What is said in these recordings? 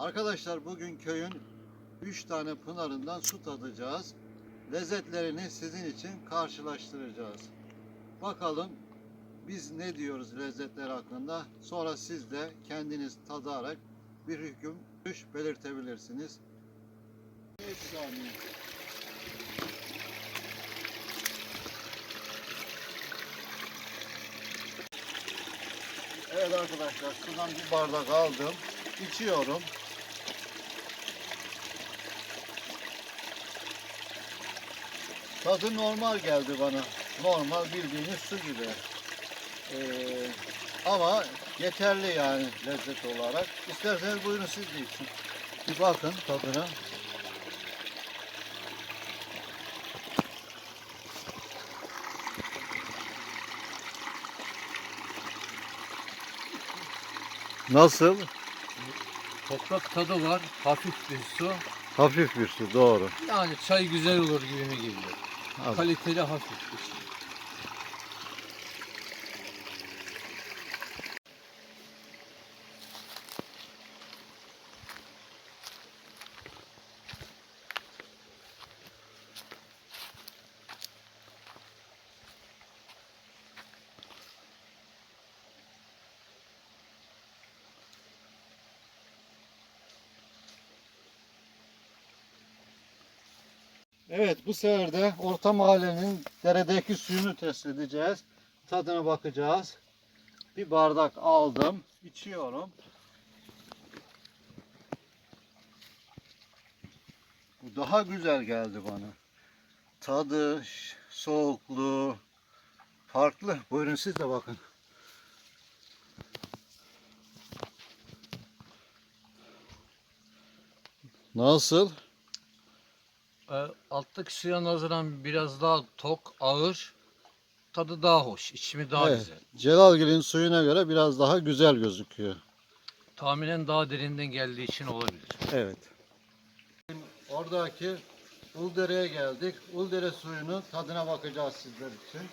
Arkadaşlar bugün köyün 3 tane pınarından su tadacağız. Lezzetlerini sizin için karşılaştıracağız. Bakalım biz ne diyoruz lezzetler hakkında. Sonra siz de kendiniz tadarak bir hüküm düş belirtebilirsiniz. Evet arkadaşlar sudan bir bardak aldım. İçiyorum. Tadı normal geldi bana. Normal bildiğiniz su gibi. Ee, ama yeterli yani lezzet olarak. İsterseniz buyurun siz de için. Bir bakın tadına. Nasıl? Toprak tadı var, hafif bir su. Hafif bir su doğru. Yani çay güzel olur gibi mi geliyor. Abi. Kaliteli hafif Evet bu sefer de orta mahallenin deredeki suyunu test edeceğiz. Tadına bakacağız. Bir bardak aldım. içiyorum. Bu daha güzel geldi bana. Tadı, soğukluğu farklı. Buyurun siz de bakın. Nasıl? Ee, alttaki suya nazaran biraz daha tok, ağır. Tadı daha hoş, içimi daha Evet. güzel. Celalgil'in suyuna göre biraz daha güzel gözüküyor. Tahminen daha derinden geldiği için olabilir. Evet. Oradaki Uldere'ye geldik. Uldere suyunu tadına bakacağız sizler için.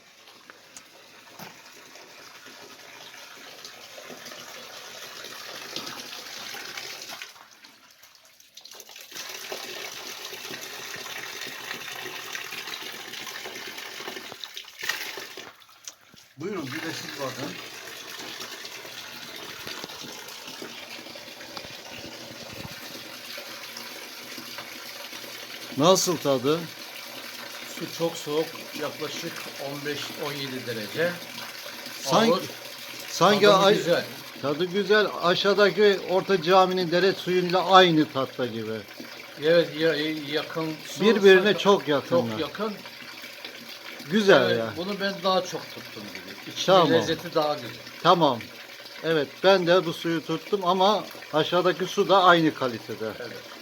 Buyurun bir de siz bakın. Nasıl tadı? Su çok soğuk, yaklaşık 15-17 derece. Sanki, Ağır, sanki tadı ay- güzel. tadı güzel. Aşağıdaki orta caminin dere suyuyla aynı tatta gibi. Evet, ya- yakın. su- Birbirine çok yakınlar. Çok yakın. Güzel Evet, ya. Bunu ben daha çok tuttum gibi. İçinde Tamam. lezzeti daha güzel. Tamam. Evet ben de bu suyu tuttum ama aşağıdaki su da aynı kalitede. Evet.